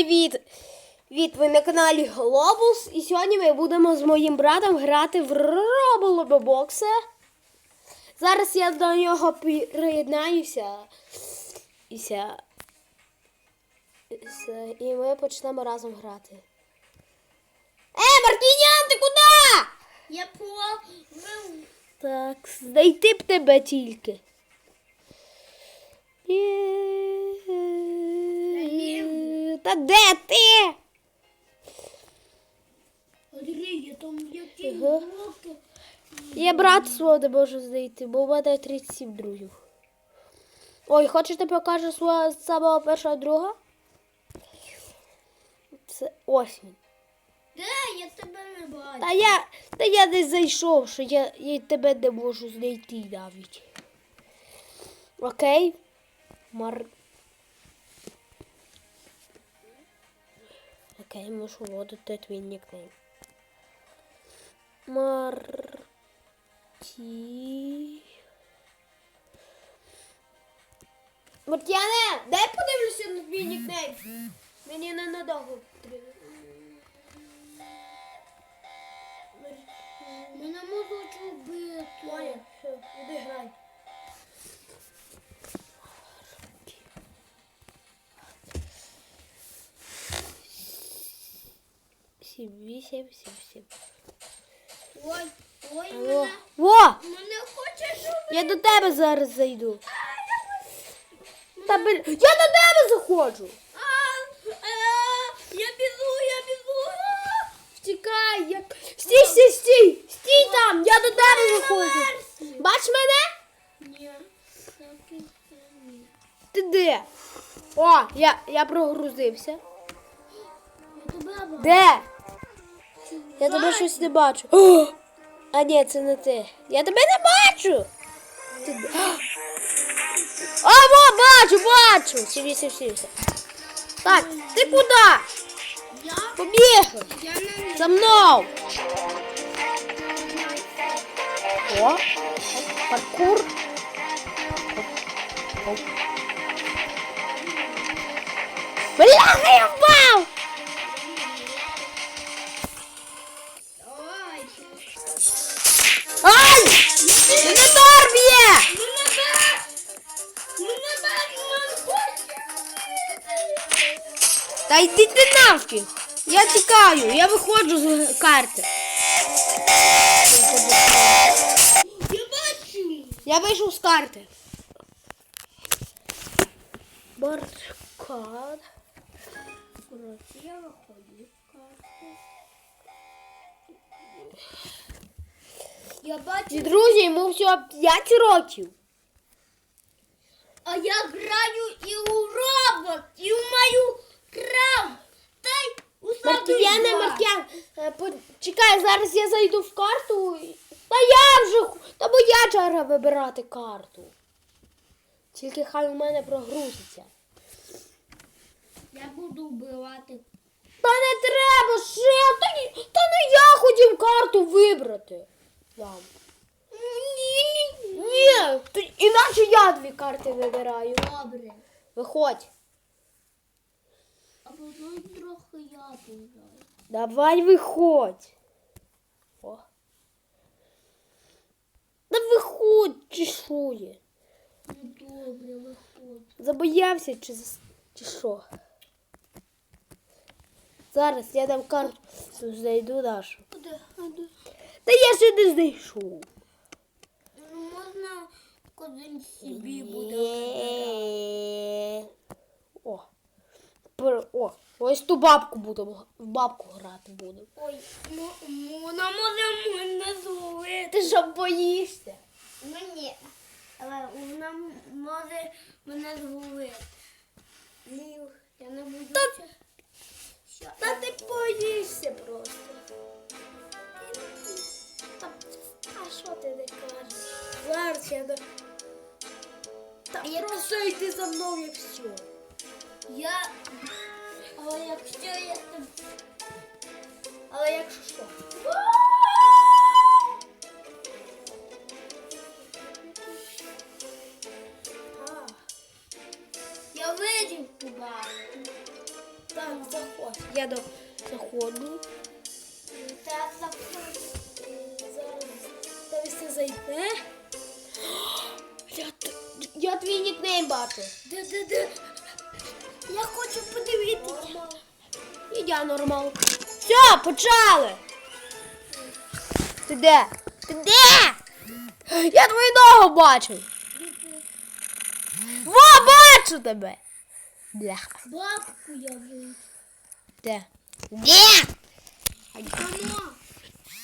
привіт! Від ви на каналі Глобус. І сьогодні ми будемо з моїм братом грати в Роблобоксе. Зараз я до нього приєднаюся. І ми почнемо разом грати. Е, Мартінян, ти куди? Я плаваю. Так, знайти б тебе тільки. Та де ти? Андрій, я там які Ага. блоки. Я брат свого не можу знайти, бо у мене 37 друзів. Ой, хочеш ти покажу свого самого першого друга? Це ось він. Де? Я тебе не бачу. Та я, та я десь зайшов, що я, я тебе не можу знайти навіть. Окей? Мар. Окей, можу вводити твій нікнейм. Марті. Мартяне, дай подивлюся на твій нікнейм. Мені не надовго потрібно. Мене можуть вбити. Понял, все, іди Сім, вісім, сім, сім. Ой, ой, Алло. мене, Во! мене хоче вбити. Я до тебе зараз зайду. Та бл... Я до тебе заходжу. А, а, я біжу, я біжу. А, Втікай, як. Стій, стій, стій! Стій там! Я до тебе заходжу. Бач мене? Ні. Ти де? О, я, я прогрузився. Я тебе бачу. Де? Я тебе щось не бачу. О! А ні, це не ти. Я тебе не бачу. Ти? А, во, бачу, бачу. Сіві, сіві, сіві. Так, ти куди? Не За мною. О, паркур. Бляха, я впав! Мене тор б'є! Та йди ти навки! Я тікаю, я виходжу з карти. Я бачу. Я вийшов з карти. Коротше, я виходжу з карти. Я бачу, І друзі, йому всього 5 років. а я граю і у робот, і в мою крам. Та й у Мартіяне, саду Мартіян, е, чекай, зараз я зайду в карту. Та я вже, та моя черга вибирати карту. Тільки хай у мене прогрузиться. Я буду вбивати. Та не треба ще, та, та не я хотів карту вибрати. Вам. Ні. Ні, то іначе я дві карти вибираю. Добре. Виходь. А потім трохи я пограю. Давай виходь. О. Да виходь, чи що є? Ну добре, виходь. Забоявся чи, зас- чи що? Зараз я дам карту знайду Дашу. Куди? Куди? Та я ще не знайшов. Ну, можна кудись собі буде. Є. О. Пер- О, ось ту бабку будемо. В бабку грати будемо. Ой, ну, вона може мене зловити. Ти що боїшся? Ну ні. Але вона може мене зловити. Ні, я не буду. Та- Що? Та ти боїшся просто. Що ти не кажеш? Зараз я не... Та Я просто йди за мною і все. Я. Але якщо я. Але якщо що? Я так, заходь. Я до заходжу. Та заходь. Зайде. Я, я твій нікнейм бачу. Де-де-де. Я хочу подивитися. І я нормал. Все, почали. Ти де? Ти де? Я твою ногу бачу. Во, бачу тебе. Бляха. Бабку я вийду. Де? Де? Мама,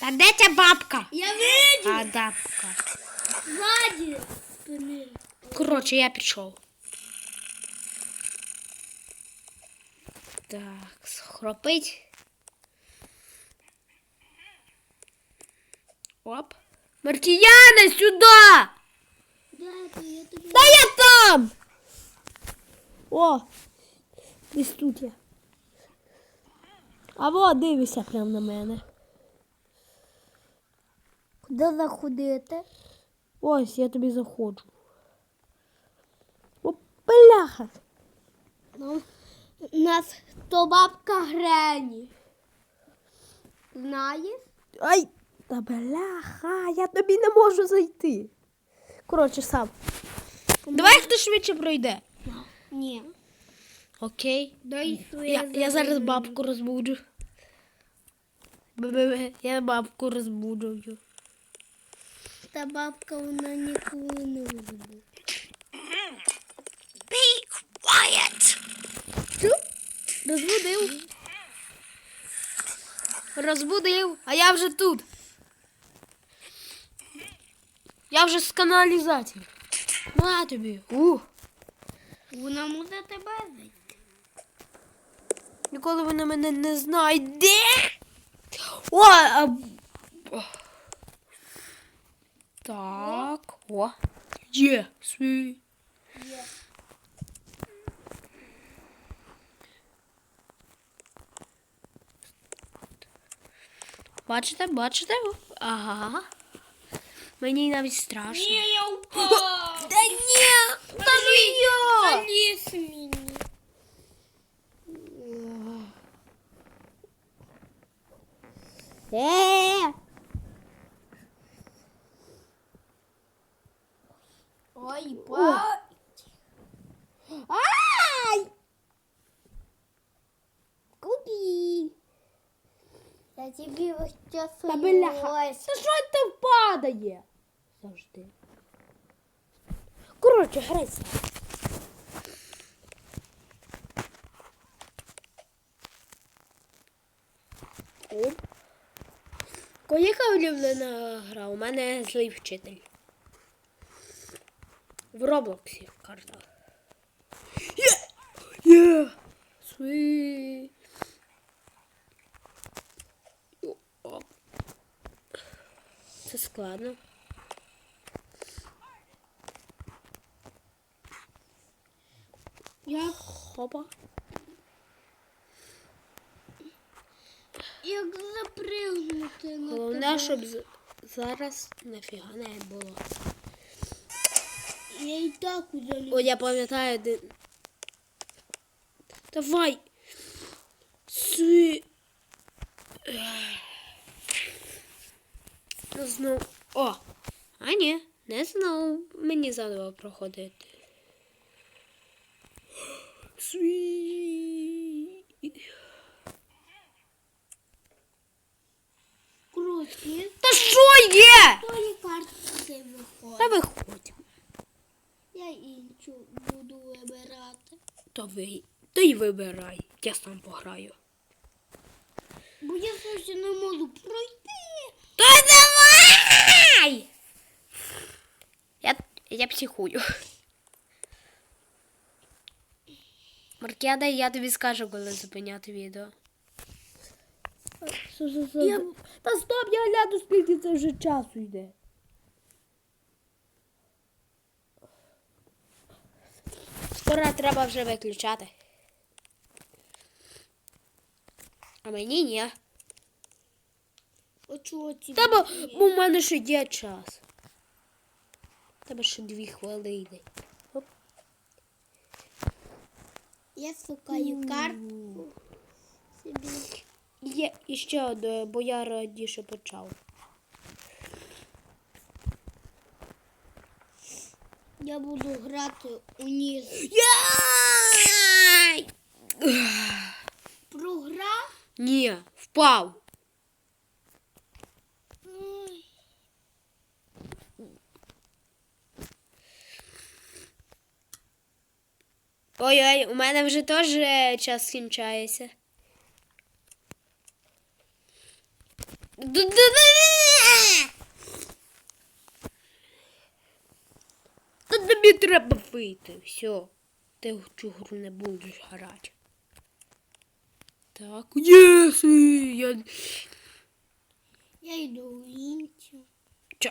Та де ця бабка? я вийду. А, бабка. Ззаді. Коротше, я пішов. Так, схропить. Оп. Мартіяна, сюди! Ти? Я тобі. Та я там! О! Десь тут я. А во, дивися прямо на мене. Куди заходити? Ось, я тобі заходжу. О, бляха! Ну, у нас то бабка Грені. Знаєш? Ай! Та бляха, я тобі не можу зайти. Коротше, сам. Давай хто швидше пройде. Ні. Окей. Дай Я, я зараз бабку розбуджу. Я бабку розбуджую. Та бабка вона ніколи не розбуде. Be quiet. Що? Розбудив. Розбудив, а я вже тут. Я вже з каналізації. На тобі. У. Вона може тебе зайти. Ніколи вона мене не знайде. О, а... Так. О. Є. Свій. Є. Бачите, бачите? Ага. Мені навіть страшно. Ні, я упав. Та ні! Та не я! Заліз мені. Е! Ба. Ай! Куди? Я тобі ось час Та бляха. Та що ти впадає? Завжди. Коротше, грайся. Оп. Ко- Яка улюблена гра? У мене злий вчитель. В Роблоксі карта. Є! Є! Свій. Це складно. Як, Хопа. як запригнути на Головне, тебе? щоб зараз нафіга не було. Я і так уже О, я пам'ятаю, один. Давай. Си. Знов. О! А ні, не знав. Мені заново проходити. Свій. Круті. Та що є? Тої картки виходить. Та виходь. Я іншу буду вибирати. Та ви. Ти й вибирай. Я сам пограю. Бо я щось не можу пройти. Та давай! Я, я психую. Маркіада, я тобі скажу, коли зупиняти відео. Я... Та стоп, я гляну, скільки це вже часу йде. Скоро треба вже виключати. А мені ні. Та бо, в мене ще є час. Тебе ще дві хвилини. Я шукаю картку. є іще одне, бо я раніше почав. Я буду грати у. Яй! Програв? Ні, впав. Ой. Ой-ой, у мене вже теж е, час скінчається. Ду-ду-ду-ду! Та тобі треба вийти. Все. Ти в цю гру не будеш грати. Так, єси! Я... Я йду у інцю. Чо?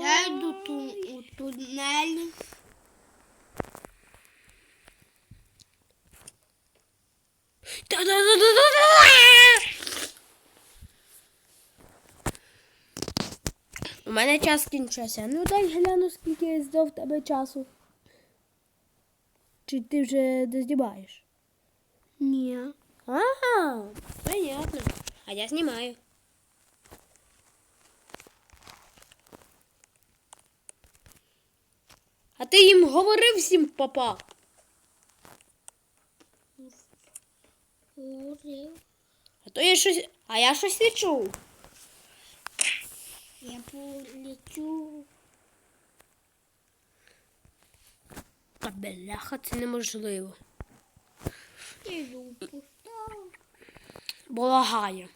Я йду ту, у тунелі. У мене час кінчився. Ну дай гляну, скільки здав в тебе часу. Чи ти вже доздіваєш? Ні. Ага, понятно. А я знімаю. А ти їм говорив всім папа? Говорив. А то я щось. А я щось не чув. Я полечу. Та бляха, це неможливо. Бо лагає.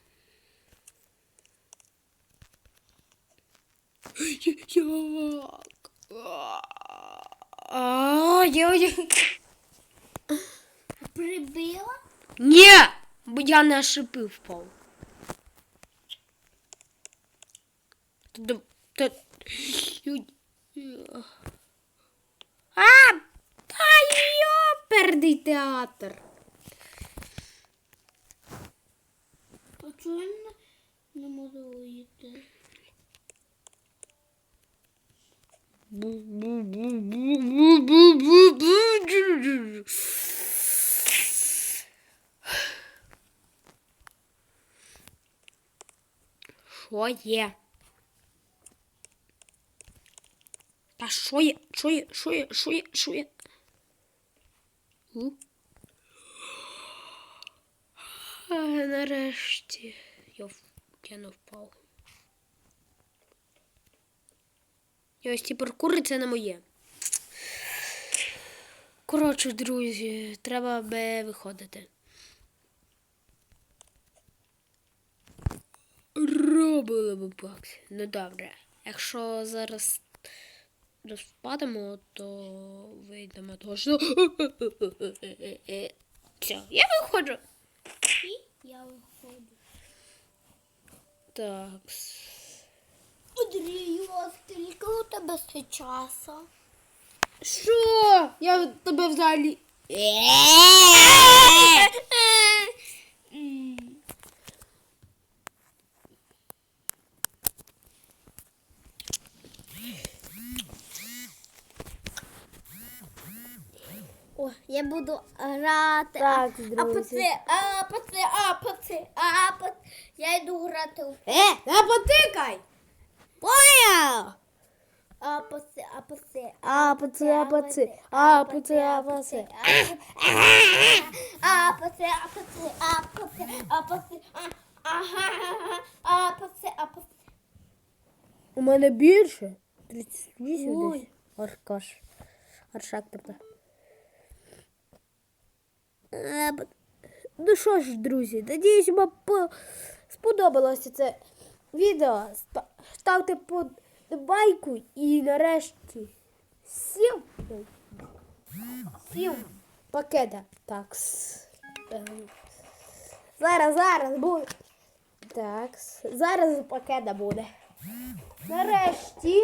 Прибила? Ні, бо я на шипи впав. Та- та- А, та йоперний театр. А чого я не, можу уїти? Що є? Та що є? Що є? Що є? Що є? Що є? А, нарешті. Я, я не впав. І ось ці паркури не моє. Коротше, друзі, треба би виходити. Робили б бакс. Ну добре. Якщо зараз розпадемо, то вийдемо того, що. Все, я виходжу. І я виходжу. Так. Андрію, а скільки у тебе ще часу? Що? Я тебе взагалі. М. О, я буду грати. Так, друзі. а паци, а паци, а паци, а паци. Я йду грати у Е, не потикай! Понял! а паци, а паци, А, паци, а, паци, а, паци, а, паци. а паци, а паци, а паци, а паци, а ага, а паци, а. У мене більше. 38 Ой. десь. Аркаш. Аршак тепер. Е, б- Ну що ж, друзі, надіюсь, вам сподобалося це відео. Ставте подобайку і нарешті сім. Сім пакета. Так. Зараз, зараз буде. Так. Зараз пакета буде. Нарешті